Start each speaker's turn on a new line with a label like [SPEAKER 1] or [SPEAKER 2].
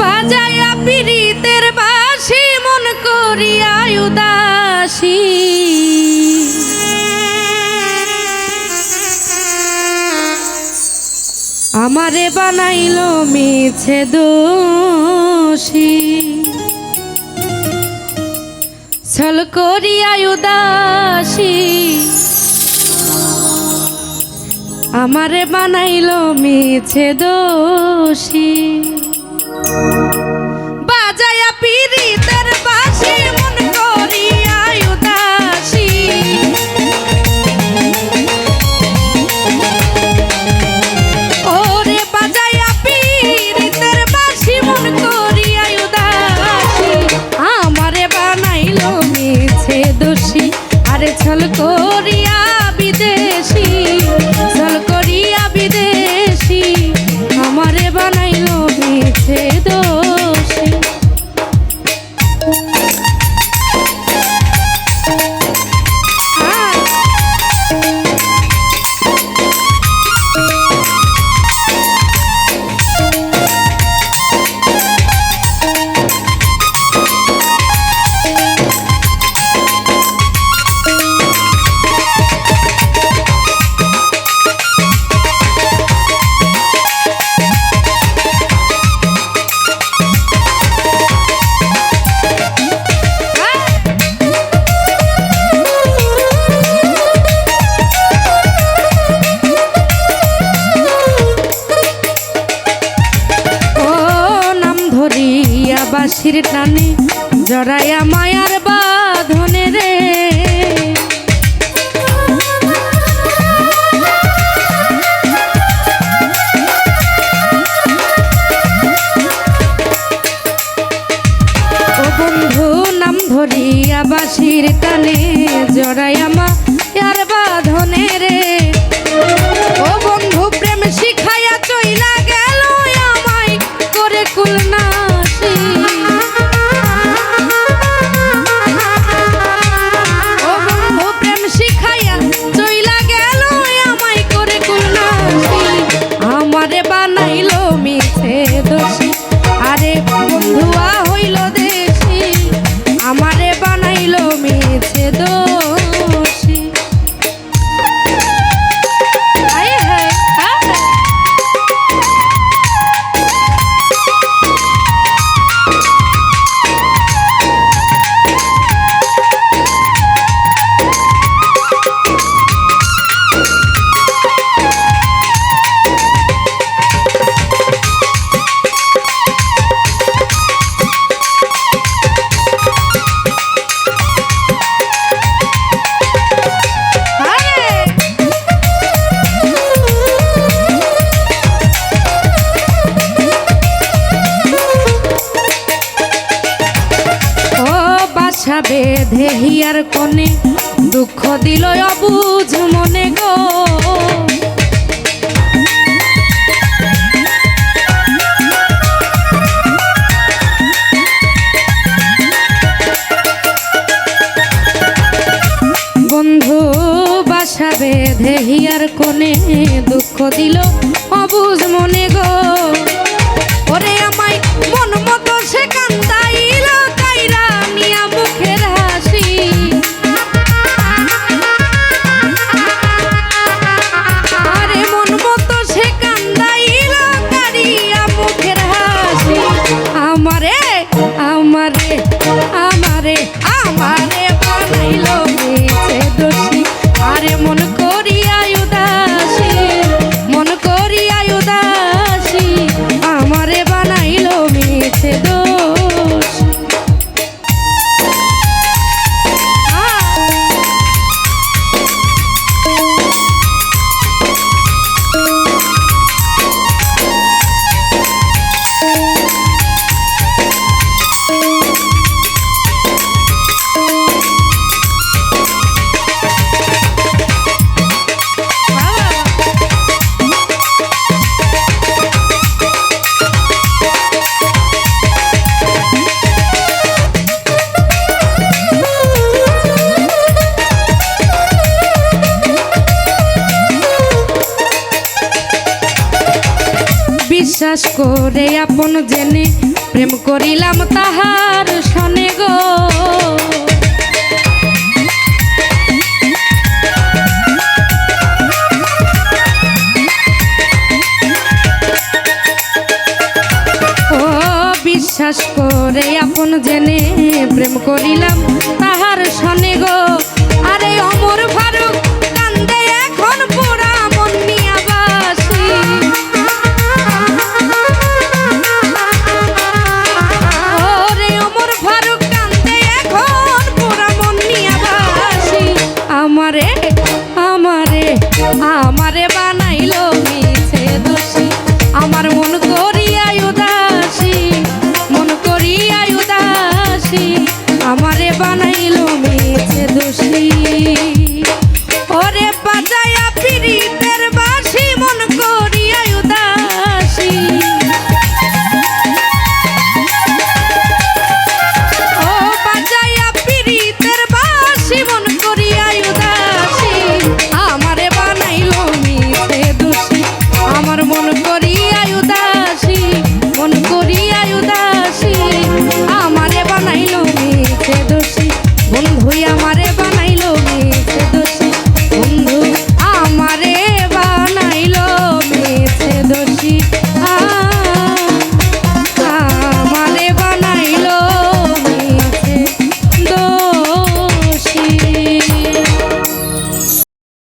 [SPEAKER 1] বাজাইয়া পীড়িতের বাসি মন করিয়া উদাসী। আমারে বানাইল মিছে দোষী। ছল করিয়া উদাসী। আমারে বানাইল মিছে দোষী। বাজায়া পিরি তার বাসি Thank you. বাঁশির টানে জড়াইয়া মায়ার বাঁধনে রে। বন্ধু নাম ধরিয়া বাঁশির টানে জড়াইয়া মা দেহিয়ার কনে দুঃখ দিল অবুঝ মনে গো। বন্ধু বাসা বেঁধে হিয়ার কনে দুঃখ দিল বিশ্বাস করে আপন জেনে প্রেম করিলাম তাহার শনে গো। বিশ্বাস করে আপন জেনে প্রেম করিলাম তাহার শনে গো। আরে অমর ভার বানাইল মেয়েছে দোষী।